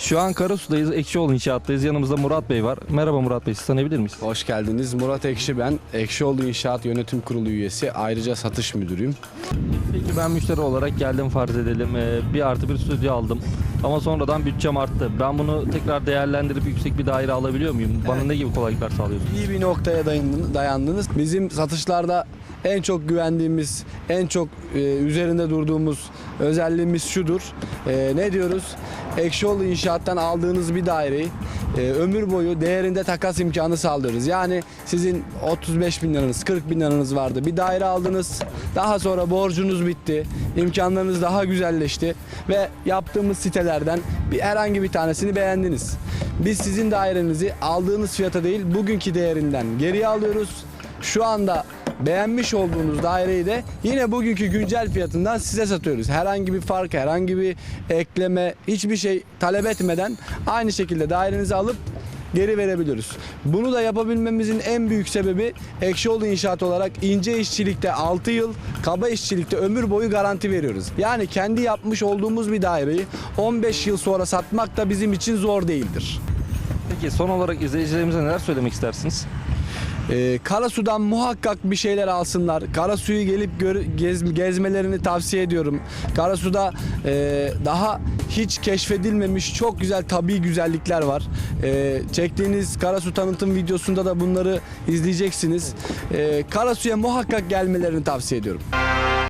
Şu an Karasu'dayız, Ekşioğlu İnşaat'tayız. Yanımızda Murat Bey var. Merhaba Murat Bey, siz tanıyabilir miyiz? Hoş geldiniz. Murat Ekşi ben. Ekşioğlu İnşaat Yönetim Kurulu üyesi. Ayrıca satış müdürüyüm. Peki ben müşteri olarak geldim farz edelim. Ee, bir artı bir stüdyo aldım. Ama sonradan bütçem arttı. Ben bunu tekrar değerlendirip yüksek bir daire alabiliyor muyum? Bana ne gibi kolaylıklar sağlıyorsunuz? İyi bir noktaya dayandın- dayandınız. Bizim satışlarda en çok güvendiğimiz, en çok e, üzerinde durduğumuz özelliğimiz şudur. E, ne diyoruz? Ekşioğlu İnşaat'tan aldığınız bir daireyi e, ömür boyu değerinde takas imkanı sağlıyoruz. Yani sizin 35 bin liranız, 40 bin liranız vardı. Bir daire aldınız. Daha sonra borcunuz bitti. imkanlarınız daha güzelleşti. Ve yaptığımız sitelerden bir herhangi bir tanesini beğendiniz. Biz sizin dairenizi aldığınız fiyata değil bugünkü değerinden geriye alıyoruz. Şu anda beğenmiş olduğunuz daireyi de yine bugünkü güncel fiyatından size satıyoruz. Herhangi bir fark, herhangi bir ekleme, hiçbir şey talep etmeden aynı şekilde dairenizi alıp geri verebiliyoruz. Bunu da yapabilmemizin en büyük sebebi Ekşioğlu İnşaat olarak ince işçilikte 6 yıl, kaba işçilikte ömür boyu garanti veriyoruz. Yani kendi yapmış olduğumuz bir daireyi 15 yıl sonra satmak da bizim için zor değildir. Peki son olarak izleyicilerimize neler söylemek istersiniz? Ee, Karasu'dan muhakkak bir şeyler alsınlar. Karasu'yu gelip gör- gez- gezmelerini tavsiye ediyorum. Karasu'da e, daha hiç keşfedilmemiş çok güzel tabii güzellikler var. E, çektiğiniz Karasu tanıtım videosunda da bunları izleyeceksiniz. E, Karasu'ya muhakkak gelmelerini tavsiye ediyorum.